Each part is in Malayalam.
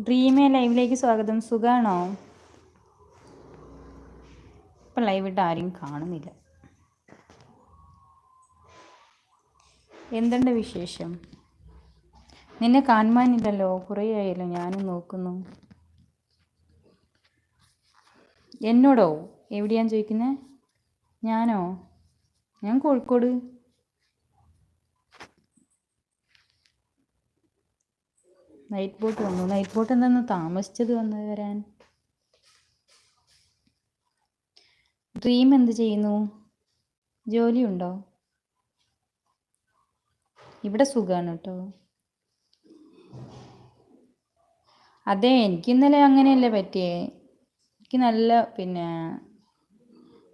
ഡ്രീമേ ലൈവിലേക്ക് സ്വാഗതം. സുഖാണോ? ഇപ്പം ലൈവിട്ട് ആരെയും കാണുന്നില്ല. എന്തുണ്ട് വിശേഷം? നിന്നെ കാണുവാനില്ലല്ലോ. കുറേ ആയല്ലോ ഞാനും നോക്കുന്നു. എന്നോടോ? എവിടെയാണ് ചോദിക്കുന്നത് ഞാനോ? ഞാൻ കോഴിക്കോട്. നൈറ്റ് ബോട്ട് വന്നു. നൈറ്റ് ബോട്ട് എന്താന്ന് താമസിച്ചത് വന്നത് വരാൻ? ഡ്രീം എന്ത് ചെയ്യുന്നു? ജോലിയുണ്ടോ? ഇവിടെ സുഖമാണ് കേട്ടോ അതെ എനിക്ക് ഇന്നലെ അങ്ങനെയല്ലേ പറ്റിയേ? എനിക്ക് നല്ല പിന്നെ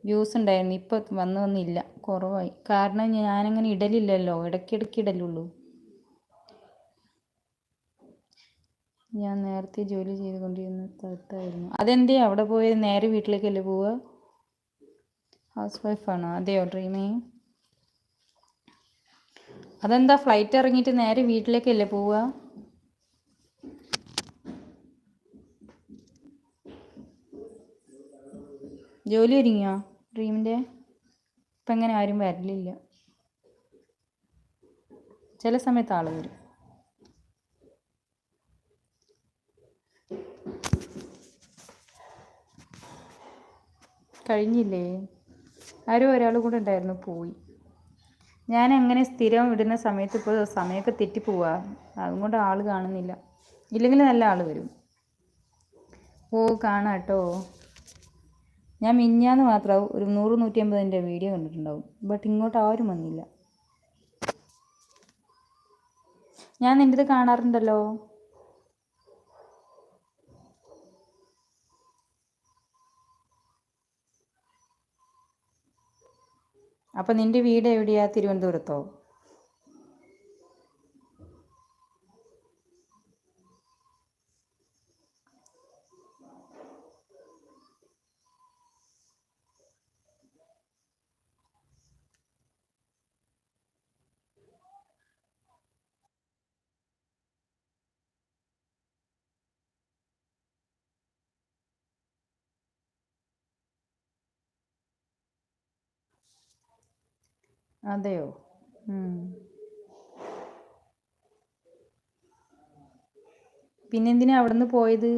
വ്യൂസ് ഉണ്ടായിരുന്നു. ഇപ്പം വന്നു വന്നില്ല. കുറവായി. കാരണം ഞാനങ്ങനെ ഇടലില്ലല്ലോ. ഇടയ്ക്കിടയ്ക്ക് ഇടലുള്ളൂ. ഞാൻ നേരത്തെ ജോലി ചെയ്തുകൊണ്ടിരുന്ന സ്ഥലത്തായിരുന്നു. അതെന്തേ? അവിടെ പോയി നേരെ വീട്ടിലേക്കല്ലേ പോവുക? ഹൗസ് വൈഫാണോ അതെയോ? ഡ്രീമേ അതെന്താ? ഫ്ലൈറ്റ് ഇറങ്ങിയിട്ട് നേരെ വീട്ടിലേക്കല്ലേ പോവുക? ജോലി ഒരുങ്ങിയോ? ഡ്രീമിന്റെ ഇപ്പം എങ്ങനെ ആരും വരലില്ല. ചില സമയത്ത് ആൾ വരും. കഴിഞ്ഞില്ലേ? ആരും ഒരാൾ കൂടെ ഉണ്ടായിരുന്നു പോയി. ഞാൻ എങ്ങനെ സ്ഥിരം ഇടുന്ന സമയത്ത് ഇപ്പോൾ സമയമൊക്കെ തെറ്റിപ്പോവാ അതുകൊണ്ട് ആൾ കാണുന്നില്ല. ഇല്ലെങ്കിൽ നല്ല ആൾ വരും. ഓ കാണാം കേട്ടോ. ഞാൻ മിഞ്ഞാന്ന് മാത്രമാവും ഒരു നൂറ് നൂറ്റി അമ്പതിന്റെ വീഡിയോ കണ്ടിട്ടുണ്ടാവും. ബട്ട് ഇങ്ങോട്ട് ആരും വന്നില്ല. ഞാൻ നിന്റെത് കാണാറുണ്ടല്ലോ. അപ്പം നിന്റെ വീട് എവിടെയാ? തിരുവനന്തപുരത്തോ? അതെയോ? പിന്നെന്തിനാ അവിടുന്ന് പോയത്?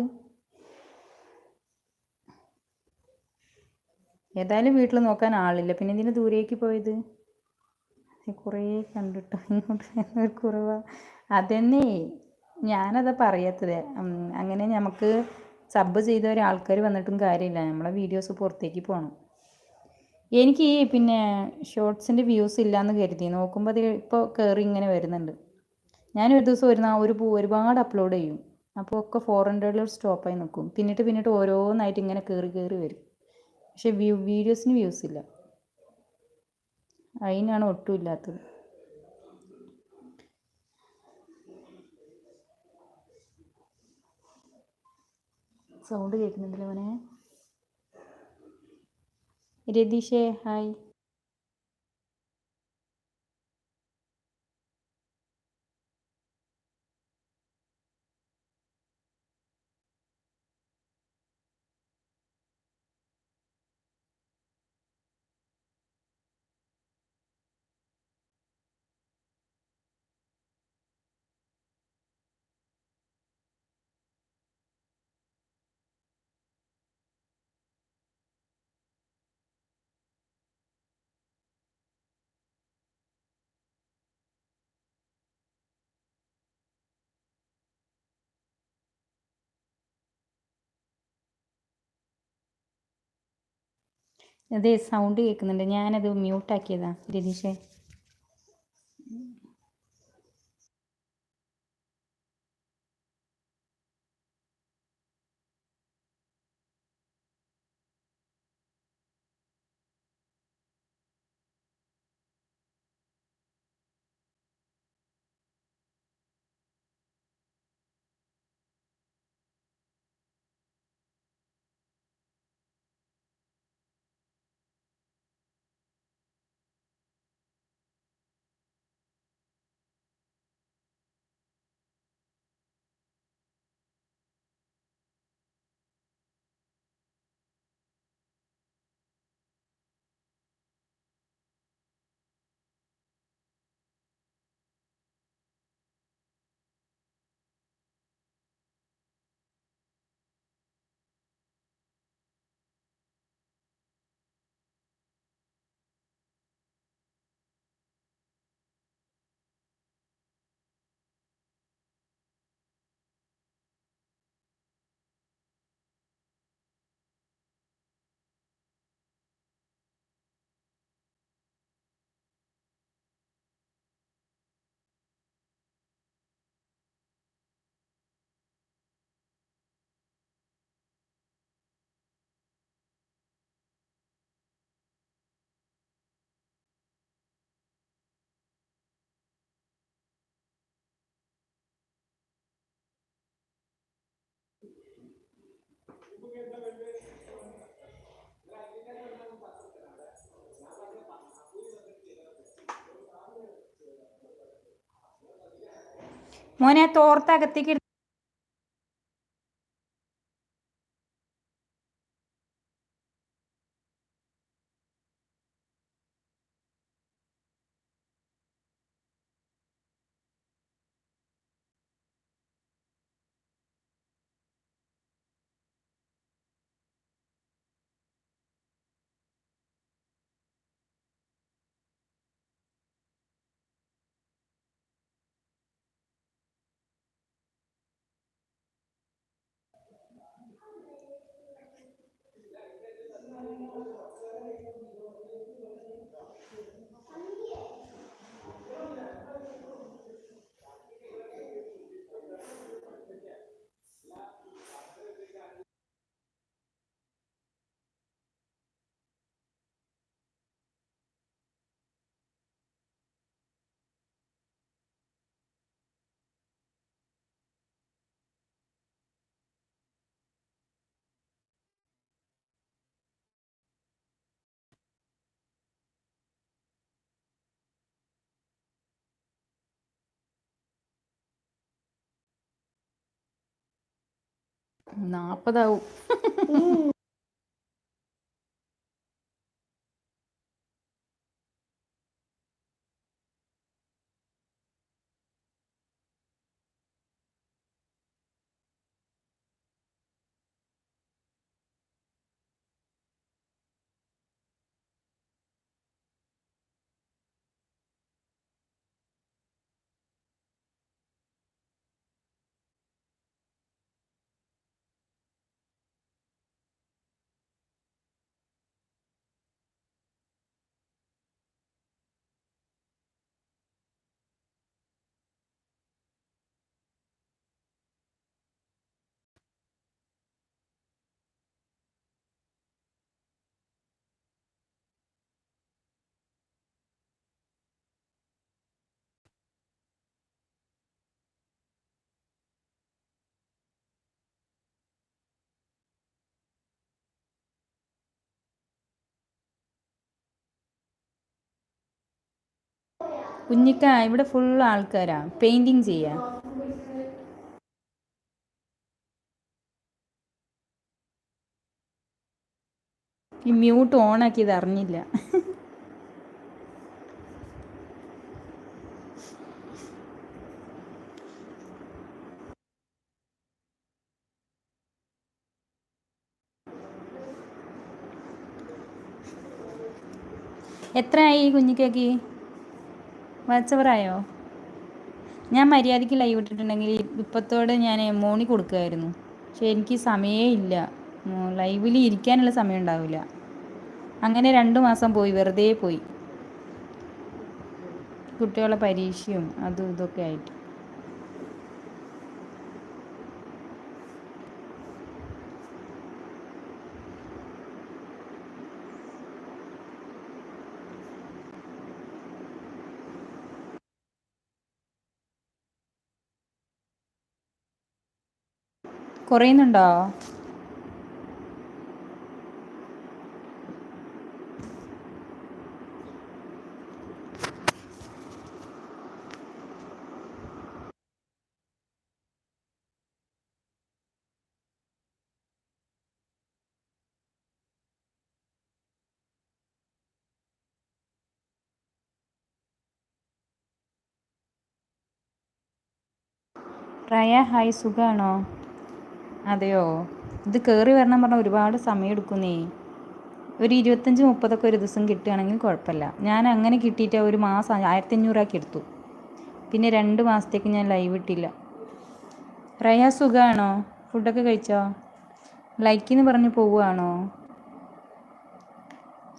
ഏതായാലും വീട്ടിൽ നോക്കാൻ ആളില്ല. പിന്നെ എന്തിനാ ദൂരേക്ക് പോയത്? കുറേ കണ്ടിട്ടോ. ഇങ്ങോട്ട് കുറവാ. അതന്നെ. ഞാനതാ പറയാത്തത്. അങ്ങനെ നമുക്ക് സബ് ചെയ്ത ഒരാൾക്കാർ വന്നിട്ടും കാര്യമില്ല. നമ്മളെ വീഡിയോസ് പുറത്തേക്ക് പോകണം എനിക്ക് ഈ പിന്നെ ഷോർട്സിന്റെ വ്യൂസ് ഇല്ലയെന്ന് കരുതി. നോക്കുമ്പോൾ അത് ഇപ്പോൾ കയറി ഇങ്ങനെ വരുന്നുണ്ട്. ഞാൻ ഒരു ദിവസം ഒരു ഒരു ഒരുപാട് അപ്ലോഡ് ചെയ്യും. അപ്പോൾ ഒക്കെ ഫോർ ഹൺഡ്രഡിൽ സ്റ്റോപ്പായി നിൽക്കും പിന്നിട്ട് പിന്നിട്ട് ഓരോന്നായിട്ട് ഇങ്ങനെ കയറി കയറി വരും. പക്ഷെ വ്യൂ വീഡിയോസിന് വ്യൂസ് ഇല്ല. അതിനാണ് ഒട്ടും ഇല്ലാത്തത്. സൗണ്ട് കേൾക്കുന്നുണ്ടല്ലോ അവനെ രതീഷേ ഹായ് അതെ സൗണ്ട് കേൾക്കുന്നുണ്ട് ഞാനത് മ്യൂട്ടാക്കിയതാണ് രതീഷേ. മോനെ തോർത്തകത്തേക്ക് എടു- நாற்பதாகும் കുഞ്ഞിക്ക ഇവിടെ ഫുൾ ആൾക്കാരാ. പെയിന്റിങ് ചെയ്യാ. ഈ മ്യൂട്ട് ഓൺ ആക്കി ഇത് അറിഞ്ഞില്ല. എത്രയായി കുഞ്ഞിക്കേക്ക്? വാച്ചവറായോ ഞാൻ മര്യാദയ്ക്ക് ലൈവ് ഇട്ടിട്ടുണ്ടെങ്കിൽ ഇപ്പത്തോടെ ഞാൻ മോണി കൊടുക്കുമായിരുന്നു പക്ഷെ എനിക്ക് സമയേ ഇല്ല. ലൈവിൽ ഇരിക്കാനുള്ള സമയം ഉണ്ടാവില്ല. അങ്ങനെ രണ്ട് മാസം പോയി വെറുതെ പോയി. കുട്ടികളെ പരീക്ഷയും അതും ഇതൊക്കെ ആയിട്ട്. കുറയുന്നുണ്ടോ? റയ ഹായ് സുഖാണോ? അതെയോ? ഇത് കയറി വരണം പറഞ്ഞാൽ ഒരുപാട് സമയം എടുക്കുന്നേ ഒരു ഇരുപത്തഞ്ച് മുപ്പതൊക്കെ ഒരു ദിവസം കിട്ടുകയാണെങ്കിൽ കുഴപ്പമില്ല. ഞാൻ അങ്ങനെ കിട്ടിയിട്ട് ഒരു മാസം ആയിരത്തി അഞ്ഞൂറാക്കി എടുത്തു. പിന്നെ രണ്ട് മാസത്തേക്ക് ഞാൻ ലൈവ് ഇട്ടില്ല. റയ സുഖമാണോ ഫുഡൊക്കെ കഴിച്ചോ? ലൈക്കിന്ന് പറഞ്ഞ് പോവുകയാണോ?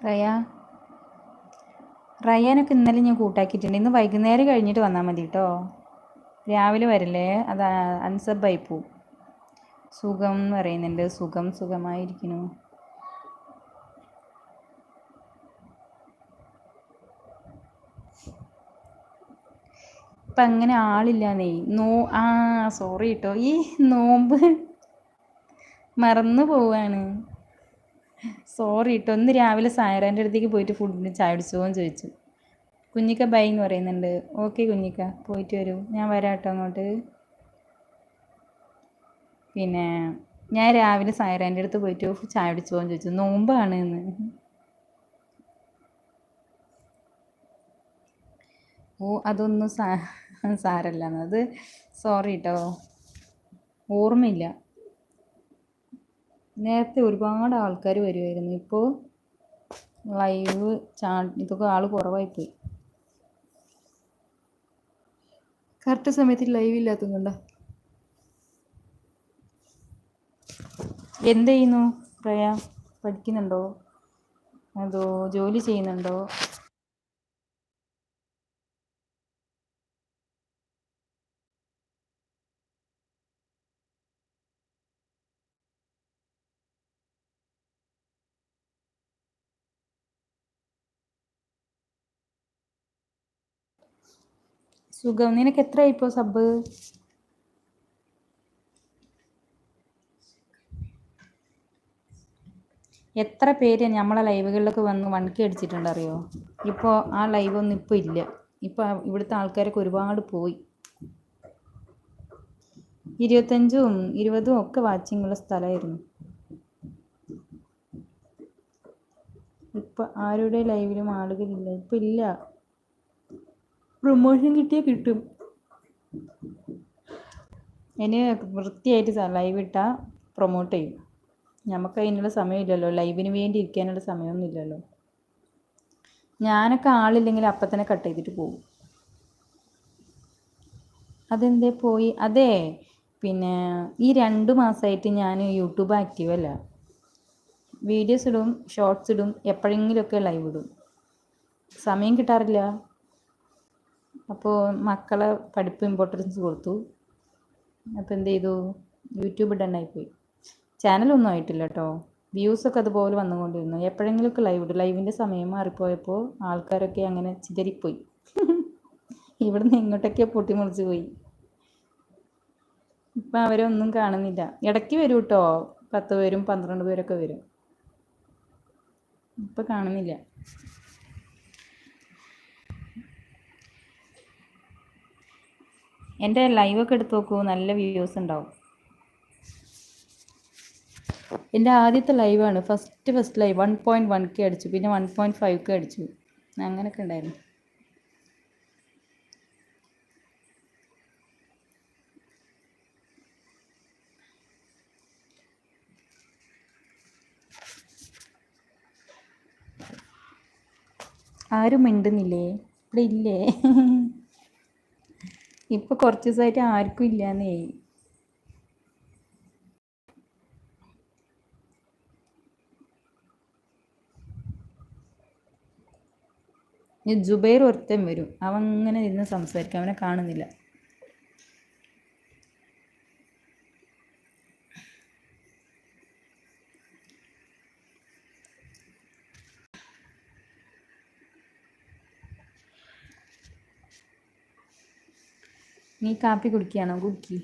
റയ? റയാനൊക്കെ ഇന്നലെ ഞാൻ കൂട്ടാക്കിയിട്ടുണ്ട്. ഇന്ന് വൈകുന്നേരം കഴിഞ്ഞിട്ട് വന്നാൽ മതി കേട്ടോ. രാവിലെ വരില്ലേ? അത് ആയി പോവും. സുഖം എന്ന് പറയുന്നുണ്ട്. സുഖം സുഖമായിരിക്കുന്നു. ഇപ്പം അങ്ങനെ ആളില്ലാന്നേ. നോ ആ സോറി കേട്ടോ ഈ നോമ്പ് മറന്നു പോവാണ്. സോറി കേട്ടോ ഒന്ന് രാവിലെ സായറാന്റെ അടുത്തേക്ക് പോയിട്ട് ഫുഡിന് ചായ അടിച്ചോന്ന് ചോദിച്ചു. കുഞ്ഞിക്ക ബൈ എന്ന് പറയുന്നുണ്ട്. ഓക്കെ കുഞ്ഞിക്ക. പോയിട്ട് വരൂ. ഞാൻ വരാം കേട്ടോ അങ്ങോട്ട്. പിന്നെ ഞാൻ രാവിലെ സായറാന്റെ അടുത്ത് പോയിട്ട് ചായ പിടിച്ചു പോകാൻ ചോദിച്ചു. നോമ്പാണ് എന്ന്. ഓ അതൊന്നും സാ സാരല്ല. അത് സോറി കേട്ടോ ഓർമ്മയില്ല. നേരത്തെ ഒരുപാട് ആൾക്കാർ വരുമായിരുന്നു ഇപ്പോൾ ലൈവ് ചാ ഇതൊക്കെ ആൾ കുറവായിപ്പോയി കറക്റ്റ് സമയത്ത് ലൈവ് ഇല്ലാത്തത് എന്ത് ചെയ്യുന്നു പ്രയ? പഠിക്കുന്നുണ്ടോ? അതോ ജോലി ചെയ്യുന്നുണ്ടോ? സുഖം. നിനക്ക് എത്ര ഇപ്പോൾ സബ്? എത്ര പേര് നമ്മളെ ലൈവുകളിലൊക്കെ വന്ന് വണക്കി അടിച്ചിട്ടുണ്ട് അറിയോ ഇപ്പോൾ ആ ലൈവ് ഒന്നും ഇപ്പോൾ ഇല്ല. ഇപ്പോൾ ഇവിടുത്തെ ആൾക്കാരൊക്കെ ഒരുപാട് പോയി. ഇരുപത്തഞ്ചും ഇരുപതും ഒക്കെ വാച്ചിങ് വാച്ചിങ്ങുള്ള സ്ഥലമായിരുന്നു ഇപ്പം ആരുടെ ലൈവിലും ആളുകളില്ല. ഇപ്പം ഇല്ല. പ്രൊമോഷൻ കിട്ടിയാൽ കിട്ടും. ഇനി വൃത്തിയായിട്ട് ലൈവ് ഇട്ടാൽ പ്രൊമോട്ട് ചെയ്യും. നമുക്ക് അതിനുള്ള സമയമില്ലല്ലോ. ലൈവിന് വേണ്ടി ഇരിക്കാനുള്ള സമയമൊന്നുമില്ലല്ലോ ഞാനൊക്കെ ആളില്ലെങ്കിൽ അപ്പം തന്നെ കട്ട് ചെയ്തിട്ട് പോകും. അതെന്തേ പോയി? അതെ. പിന്നെ ഈ രണ്ട് മാസമായിട്ട് ഞാൻ യൂട്യൂബ് ആക്റ്റീവ് അല്ല. വീഡിയോസ് ഇടും ഷോർട്സ് ഇടും എപ്പോഴെങ്കിലുമൊക്കെ ലൈവ് ഇടും. സമയം കിട്ടാറില്ല. അപ്പോൾ മക്കളെ പഠിപ്പ് ഇമ്പോർട്ടൻസ് കൊടുത്തു. അപ്പോൾ എന്ത് ചെയ്തു? യൂട്യൂബ് പോയി. ചാനലൊന്നും ആയിട്ടില്ല കേട്ടോ വ്യൂസൊക്കെ അതുപോലെ വന്നുകൊണ്ടിരുന്നു. എപ്പോഴെങ്കിലുമൊക്കെ ലൈവ് ഇടും. ലൈവിന്റെ സമയം മാറിപ്പോയപ്പോൾ ആൾക്കാരൊക്കെ അങ്ങനെ ചിതറിപ്പോയി. ഇവിടുന്ന് ഇങ്ങോട്ടൊക്കെ പൊട്ടിമുറിച്ച് പോയി. ഇപ്പം അവരൊന്നും കാണുന്നില്ല. ഇടയ്ക്ക് വരും കേട്ടോ പത്ത് പേരും പന്ത്രണ്ട് പേരൊക്കെ വരും. ഇപ്പം കാണുന്നില്ല. എന്റെ ലൈവൊക്കെ എടുത്ത് നോക്കൂ. നല്ല വ്യൂസ് ഉണ്ടാവും. എന്റെ ആദ്യത്തെ ലൈവാണ് first first live one point one K അടിച്ചു. പിന്നെ വൺ പോയിന്റ് ഫൈവ് കെ അടിച്ചു. അങ്ങനെയൊക്കെ ഉണ്ടായിരുന്നു. ആരും മിണ്ടുന്നില്ലേ? ഇവിടെ ഇല്ലേ? ഇപ്പോൾ കുറച്ച് ദിവസമായിട്ട് ആർക്കും ഇല്ലാന്നേ. ജുബൈർ ഒരുത്തൻ വരും. അവൻ അങ്ങനെ ഇരുന്ന് സംസാരിക്കും. അവനെ കാണുന്നില്ല. നീ കാപ്പി കുടിക്കുകയാണോ? കുടിക്കി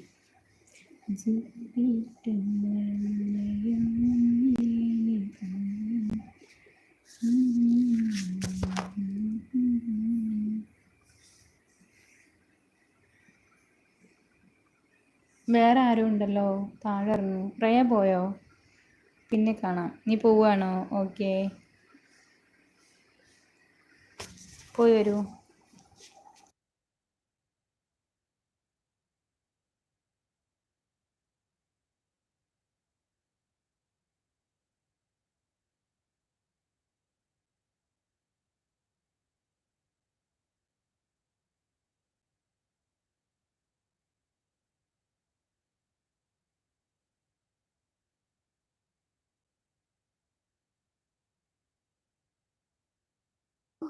വേറെ ആരും ഉണ്ടല്ലോ. താഴെ ഇറങ്ങു പ്രയ പോയോ? പിന്നെ കാണാം. നീ പോവുകയാണോ? ഓക്കേ പോയി വരൂ.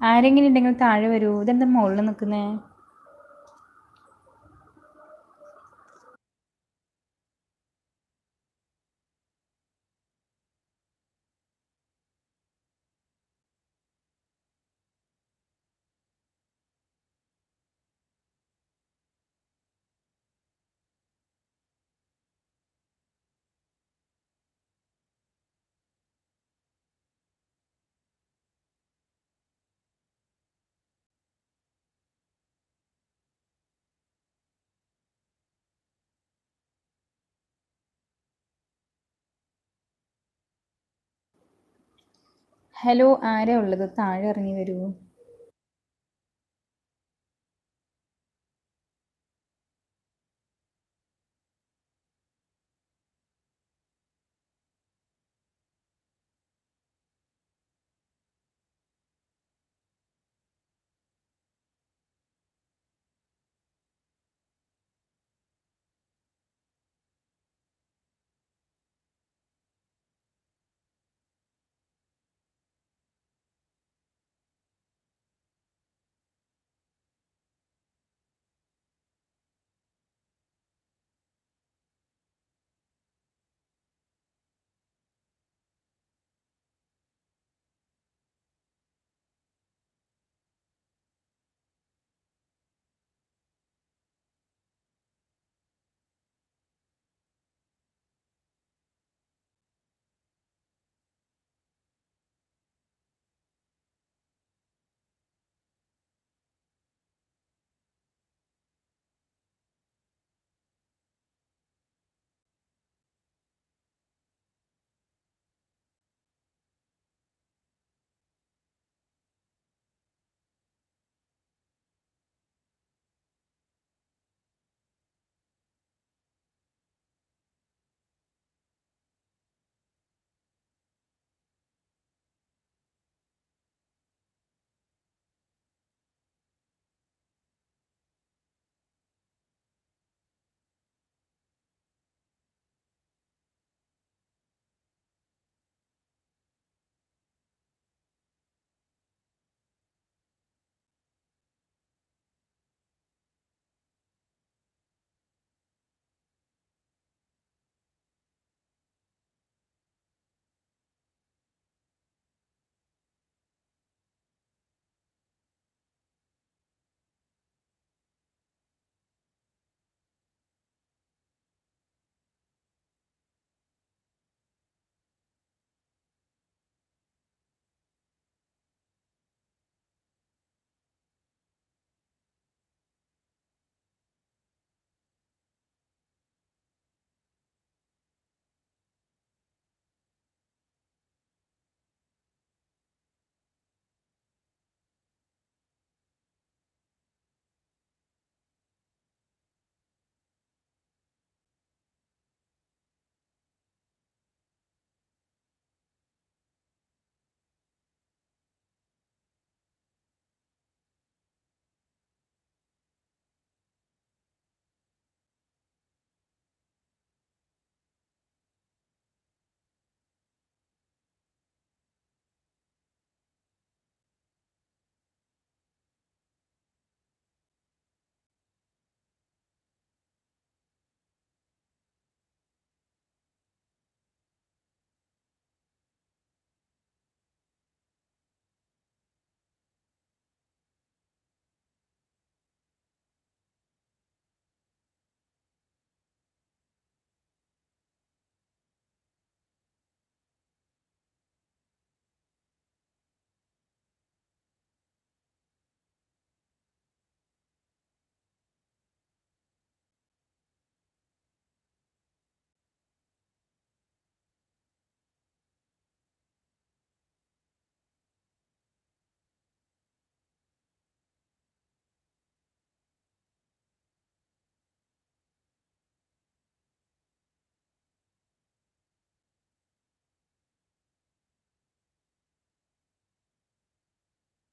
ആരെങ്കിലും ഉണ്ടെങ്കിൽ താഴെ വരൂ. ഇതെന്താ മുകളിൽ നിൽക്കുന്നേ? ഹലോ ആരാ ഉള്ളത്? താഴെ ഇറങ്ങി വരൂ